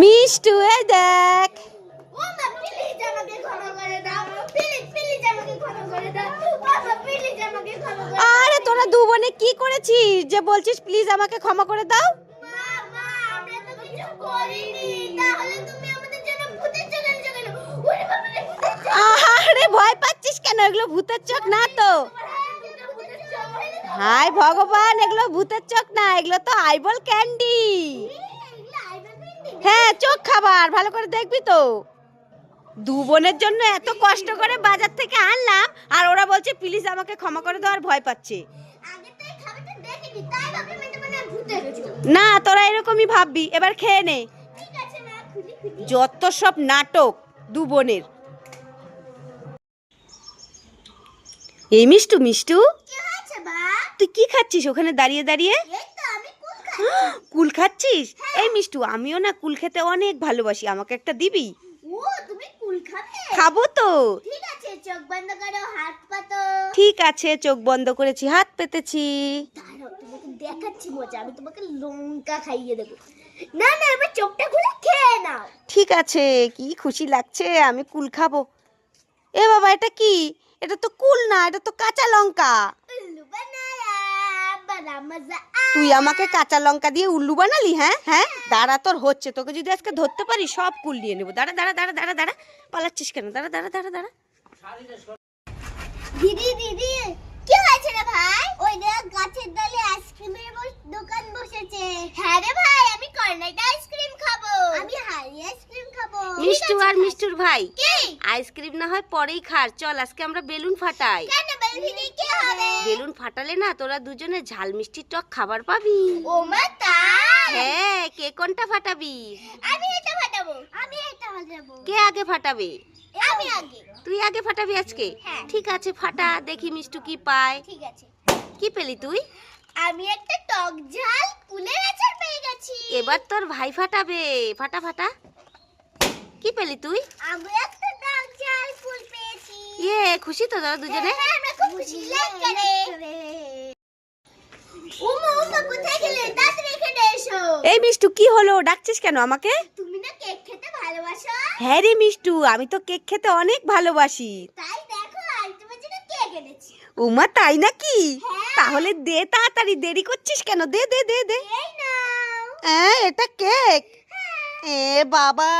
মিষ্টু এ দেখ। আরে তোরা দু বোনে কি করেছিস যে বলছিস প্লিজ আমাকে ক্ষমা করে দাও আরে ভয় পাচ্ছিস কেন? এগুলো ভূতের চোখ না তো। হাই ভগবান, এগুলো ভূতের চোখ না, এগুলো তো আইবল ক্যান্ডি। হ্যাঁ চোখ খাবার, ভালো করে দেখবি তো। দু বোনের জন্য এত কষ্ট করে বাজার থেকে আনলাম, আর ওরা বলছে, প্লিজ আমাকে ক্ষমা করে দেওয়ার ভয় পাচ্ছে। না, তোরা এরকমই ভাববি, এবার খেয়ে নে। যত সব নাটক দু বোনের। এই মিষ্টু মিষ্টু? তুই কি খাচ্ছিস ওখানে দাঁড়িয়ে দাঁড়িয়ে? কুল খাচ্ছিস? এই মিষ্টু আমিও না কুল খেতে অনেক ভালোবাসি আমাকে একটা দিবি? খাবে? তো। ঠিক আছে চোখ বন্ধ করো হাত পাতো। ঠিক আছে চোখ বন্ধ করেছি হাত পেতেছি। দেখাচ্ছি মজা আমি তোমাকে লঙ্কা খাইয়ে দেবো। না না এবার চোখটা খুলে খেয়ে নাও। ঠিক আছে কি খুশি লাগছে আমি কুল খাব। এ বাবা এটা কি? এটা তো কুল না এটা তো কাঁচা লঙ্কা উল্লু বানায়া বড়া মজা তুই আমাকে কাঁচা লঙ্কা দিয়ে উল্লু বানালি হ্যাঁ? হ্যাঁ? দাঁড়া তোর হচ্ছে তোকে যদি আজকে ধরতে পারি সব কুল নিয়ে নেব। দাঁড়া দাঁড়া দাঁড়া দাঁড়া দাঁড়া। পালাচ্ছিস কেন? দাঁড়া দাঁড়া দাঁড়া দাঁড়া। দিদি দিদি কি হয়েছে রে ভাই? ওই দেখ গাছের ডালে আইসক্রিমের দোকান বসেছে। হ্যাঁ রে ভাই আমি কর্নেট আইসক্রিম খাব। আমি হারি আইসক্রিম খাব। মিষ্টু আর মিষ্টুর ভাই। কি? আইসক্রিম না হয় পরেই খার চল আজকে আমরা বেলুন ফাটাই। কেন বেলুন ফাটালে না তোরা দুজনে ঝাল মিষ্টি টক খাবার পাবি। ও মা তাই? হ্যাঁ কে কোনটা ফাটাবি? আমি এটা ফাটাবো। আমি এটা ফাটাবো। কে আগে ফাটাবে? আমি আগে। তুই আগে ফাটাবি আজকে? হ্যাঁ। ঠিক আছে ফাটা দেখি মিষ্টু কি পায়। ঠিক আছে। কি পেলি তুই? আমি একটা টক ঝাল কুলের আচার পেয়ে গেছি। এবার তোর ভাই ফাটাবে। ফাটা ফাটা। কি পেলি তুই? আমি একটা টক ঝাল কুল পেয়েছি। ইয়ে খুশি তো তোরা দুজনে? হ্যাঁ, উমা উমা কোথায় গেলে তাড়াতাড়ি এখানে এসো এই মিষ্টু কি হলো? ডাকছিস কেন আমাকে? তুমি না কেক খেতে ভালোবাসো? হ্যাঁ রে মিষ্টু আমি তো কেক খেতে অনেক ভালোবাসি। তাই দেখো তোমার জন্য কেক এনেছি। উমা তাই নাকি? হ্যাঁ। তাহলে দে তাড়াতাড়ি দেরি করছিস কেন? দে দে দে দে। হ্যাঁ এটা কেক। এ বাবা।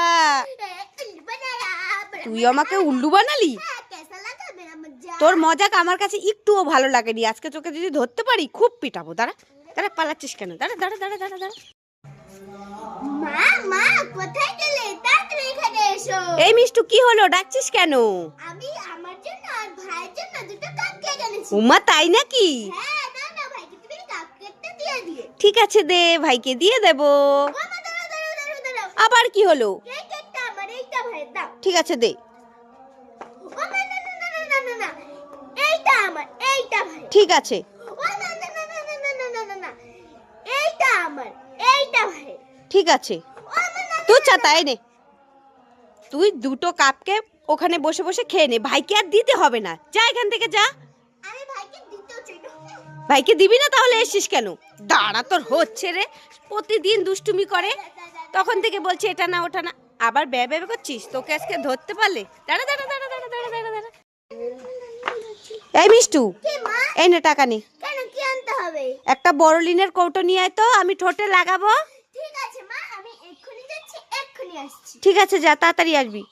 তুই আমাকে উল্লু বানালি হ্যাঁ, কেসা লাগা মেরা মজা তোর মজাক আমার কাছে একটুও ভালো লাগেনি। আজকে তোকে যদি ধরতে পারি খুব পিটাবো। দাঁড়া দাঁড়া পালাচ্ছিস কেন? দাঁড়া দাঁড়া দাঁড়া দাঁড়া দাঁড়া। মা মা কোথায় গেলে? তাড়াতাড়ি এখানে এসো। এই মিষ্টু কি হলো? ডাকছিস কেন? আমি আমার জন্য আর ভাইয়ের জন্য দুটো কাপ কেক এনেছি। উমা তাই নাকি? হ্যাঁ না না ভাইকে তুমি কাপ কেকটা দিয়ে দিয়ে ঠিক আছে দে ভাইকে দিয়ে দেব। আবার কি হলো? কেকটা আমার এইটা ভাইয়ের দাও। ঠিক আছে দে। ঠিক আছে ঠিক আছে তুই চা তাই নে তুই দুটো কাপকে ওখানে বসে বসে খেয়ে নে ভাইকে আর দিতে হবে না যা এখান থেকে যা ভাইকে দিবি না তাহলে এসিস কেন দাঁড়া তোর হচ্ছে রে প্রতিদিন দুষ্টুমি করে তখন থেকে বলছে এটা না ওটা না আবার ব্যয় ব্যয় করছিস তোকে আজকে ধরতে পারলে দাঁড়া দাঁড়া দাঁড়া এই মিষ্টু এই নে টাকা নে। কেন কি আনতে হবে? একটা বড় লিনের কৌটো নিয়ে আয় তো আমি ঠোঁটে লাগাবো। ঠিক আছে মা আমি এক্ষুনি যাচ্ছি এক্ষুনি আসছি। ঠিক আছে যা তাড়াতাড়ি আসবি।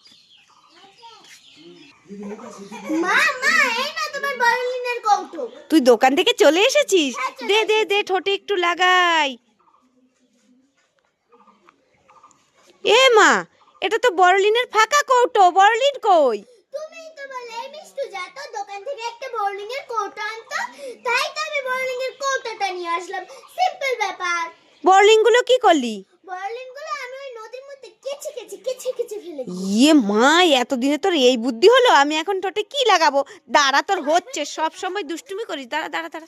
মা মা এই না তোমার বড়লিনের কৌটো। তুই দোকান থেকে চলে এসেছিস? হ্যাঁ, দে দে দে ঠোঁটে একটু লাগাই। এ মা এটা তো বড়লিনের ফাঁকা কৌটো বড়লিন কই তুমিই তো বলে এই মিষ্টু যা তো দোকান থেকে একটা বোর্ডিং এর কৌটো আনতো তাই তো আমি বোর্ডিং এর কৌটোটা নিয়ে আসলাম সিম্পল ব্যাপার বড়লিনগুলো কি করলি বোর্ডিংগুলো আমি ওই নদীর মধ্যে কেচে কেচে কেচে কেচে কি করলি? ইয়ে মা এতদিনে তোর এই বুদ্ধি হলো? আমি এখন ঠোঁটে কি লাগাবো? দাঁড়া তোর হচ্ছে। সব সময় দুষ্টুমি করিস। দাঁড়া দাঁড়া দাঁড়া।